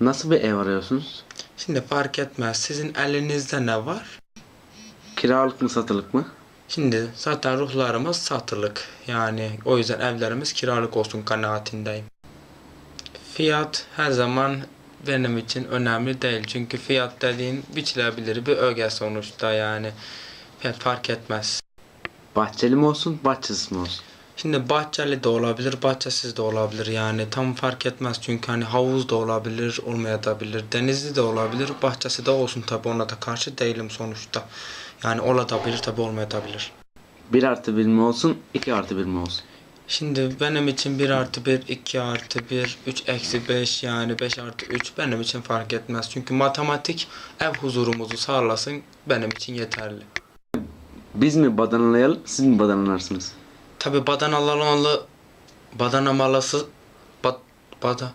Nasıl bir ev arıyorsunuz? Şimdi fark etmez. Sizin elinizde ne var? Kiralık mı satılık mı? Şimdi zaten ruhlarımız satılık. Yani o yüzden evlerimiz kiralık olsun kanaatindeyim. Fiyat her zaman benim için önemli değil. Çünkü fiyat dediğin biçilebilir bir öge sonuçta yani. Fiyat fark etmez. Bahçeli mi olsun, bahçesiz mi olsun? Şimdi bahçeli de olabilir, bahçesiz de olabilir yani tam fark etmez çünkü hani havuz da olabilir, olmayabilir, denizli de olabilir, bahçesi de olsun tabi ona da karşı değilim sonuçta. Yani olabilir tabi olmayabilir. 1 artı 1 mi olsun, 2 artı 1 mi olsun? Şimdi benim için 1 artı 1, 2 artı 1, 3 eksi 5 yani 5 artı 3 benim için fark etmez. Çünkü matematik ev huzurumuzu sağlasın benim için yeterli. Biz mi badanlayalım, siz mi badanlarsınız? Tabi badanamalı badanamalısı bad, bada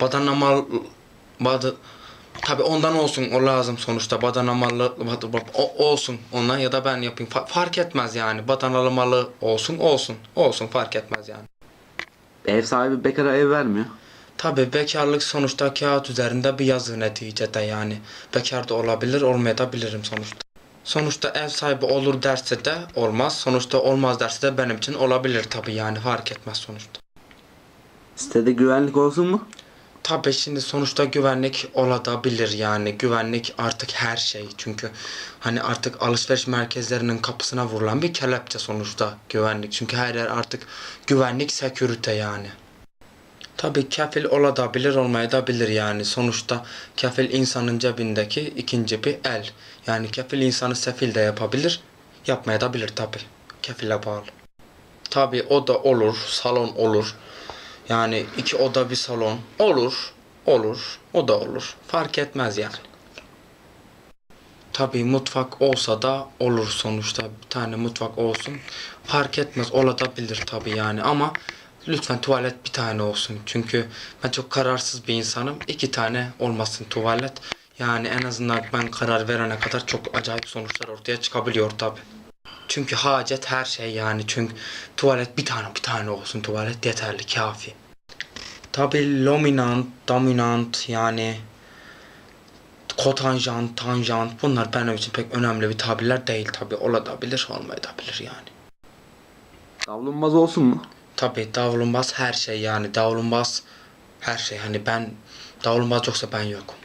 badanamal badı Tabi ondan olsun o lazım sonuçta badanamalı bad- bad- o olsun ondan ya da ben yapayım Fa- fark etmez yani badanalamalı olsun olsun olsun fark etmez yani. Ev sahibi bekara ev vermiyor. Tabi bekarlık sonuçta kağıt üzerinde bir yazı neticede yani. Bekar da olabilir olmayabilirim sonuçta. Sonuçta ev sahibi olur derse de olmaz. Sonuçta olmaz derse de benim için olabilir tabi yani fark etmez sonuçta. Sitede güvenlik olsun mu? Tabi şimdi sonuçta güvenlik olabilir yani güvenlik artık her şey çünkü hani artık alışveriş merkezlerinin kapısına vurulan bir kelepçe sonuçta güvenlik çünkü her yer artık güvenlik sekürite yani. Tabi kefil olabilir olmayabilir yani sonuçta kefil insanın cebindeki ikinci bir el yani kefil insanı sefil de yapabilir yapmayabilir tabi kefile bağlı. Tabi o da olur salon olur yani iki oda bir salon olur, olur, o da olur. Fark etmez yani. Tabii mutfak olsa da olur sonuçta bir tane mutfak olsun. Fark etmez olabilir tabii yani ama lütfen tuvalet bir tane olsun. Çünkü ben çok kararsız bir insanım. İki tane olmasın tuvalet. Yani en azından ben karar verene kadar çok acayip sonuçlar ortaya çıkabiliyor tabii. Çünkü hacet her şey yani. Çünkü tuvalet bir tane bir tane olsun tuvalet yeterli kafi. Tabi dominant, dominant yani kotanjant, tanjant bunlar benim için pek önemli bir tabirler değil tabi olabilir olmayabilir yani. Davlumbaz olsun mu? Tabi davlumbaz her şey yani davlumbaz her şey hani ben davlumbaz yoksa ben yokum.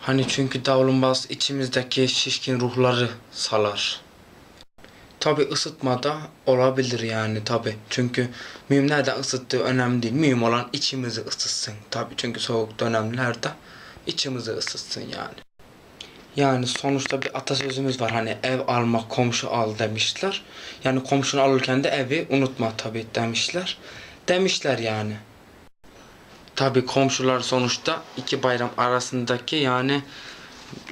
Hani çünkü davlumbaz içimizdeki şişkin ruhları salar. Tabi ısıtmada olabilir yani tabi. Çünkü mühim nereden ısıttığı önemli değil. Mühim olan içimizi ısıtsın. Tabi çünkü soğuk dönemlerde içimizi ısıtsın yani. Yani sonuçta bir atasözümüz var hani ev alma komşu al demişler. Yani komşunu alırken de evi unutma tabi demişler. Demişler yani. Tabi komşular sonuçta iki bayram arasındaki yani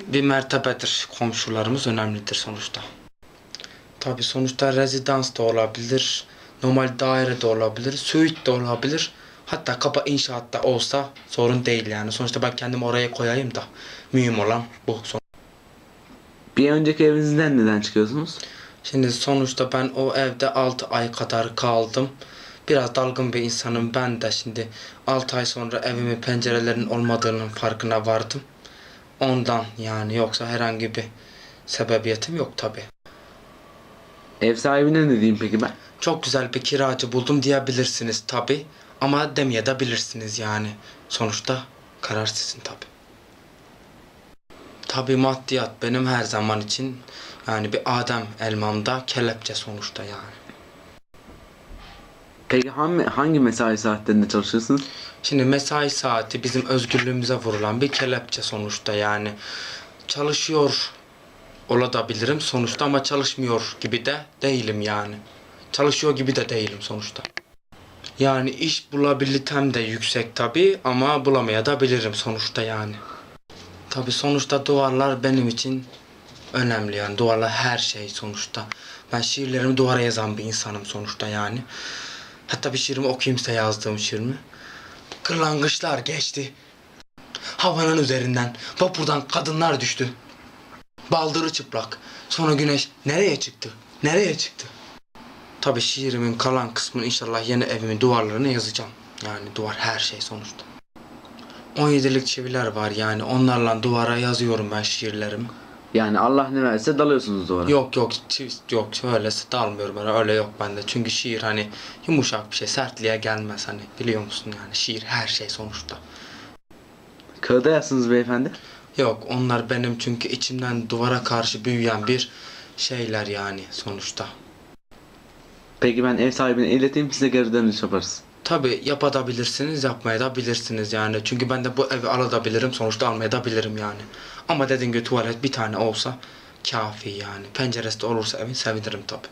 bir mertebedir. Komşularımız önemlidir sonuçta. Tabi sonuçta rezidans da olabilir. Normal daire de olabilir. Suite de olabilir. Hatta kapa inşaatta olsa sorun değil yani. Sonuçta ben kendimi oraya koyayım da. Mühim olan bu. Bir önceki evinizden neden çıkıyorsunuz? Şimdi sonuçta ben o evde 6 ay kadar kaldım. Biraz dalgın bir insanım ben de şimdi 6 ay sonra evimin pencerelerinin olmadığının farkına vardım. Ondan yani yoksa herhangi bir sebebiyetim yok tabi. Ev sahibine ne diyeyim peki ben? Çok güzel bir kiracı buldum diyebilirsiniz tabi. Ama demeyebilirsiniz yani. Sonuçta karar sizin tabi. Tabi maddiyat benim her zaman için yani bir Adem elmamda kelepçe sonuçta yani. Peki hangi, hangi mesai saatlerinde çalışırsınız? Şimdi mesai saati bizim özgürlüğümüze vurulan bir kelepçe sonuçta yani. Çalışıyor olabilirim sonuçta ama çalışmıyor gibi de değilim yani. Çalışıyor gibi de değilim sonuçta. Yani iş bulabilitem de yüksek tabi ama bulamaya da bilirim sonuçta yani. Tabi sonuçta duvarlar benim için önemli yani duvarlar her şey sonuçta. Ben şiirlerimi duvara yazan bir insanım sonuçta yani. Hatta bir şiirimi okuyayım size yazdığım şiirimi. Kırlangıçlar geçti. Havanın üzerinden vapurdan kadınlar düştü. Baldırı çıplak. Sonra güneş nereye çıktı? Nereye çıktı? Tabi şiirimin kalan kısmını inşallah yeni evimin duvarlarına yazacağım. Yani duvar her şey sonuçta. 17'lik çiviler var yani onlarla duvara yazıyorum ben şiirlerimi. Yani Allah ne verse dalıyorsunuz duvara. Yok yok yok öylesi dalmıyorum öyle, öyle yok bende. Çünkü şiir hani yumuşak bir şey sertliğe gelmez hani biliyor musun yani şiir her şey sonuçta. Kağıda yazsınız beyefendi. Yok onlar benim çünkü içimden duvara karşı büyüyen bir şeyler yani sonuçta. Peki ben ev sahibine ileteyim size geri dönüş yaparız. Tabi yapabilirsiniz, yapmaya da bilirsiniz yani. Çünkü ben de bu evi alabilirim, sonuçta almaya da bilirim yani. Ama dediğim gibi tuvalet bir tane olsa kafi yani. Penceresi de olursa evin sevinirim tabi.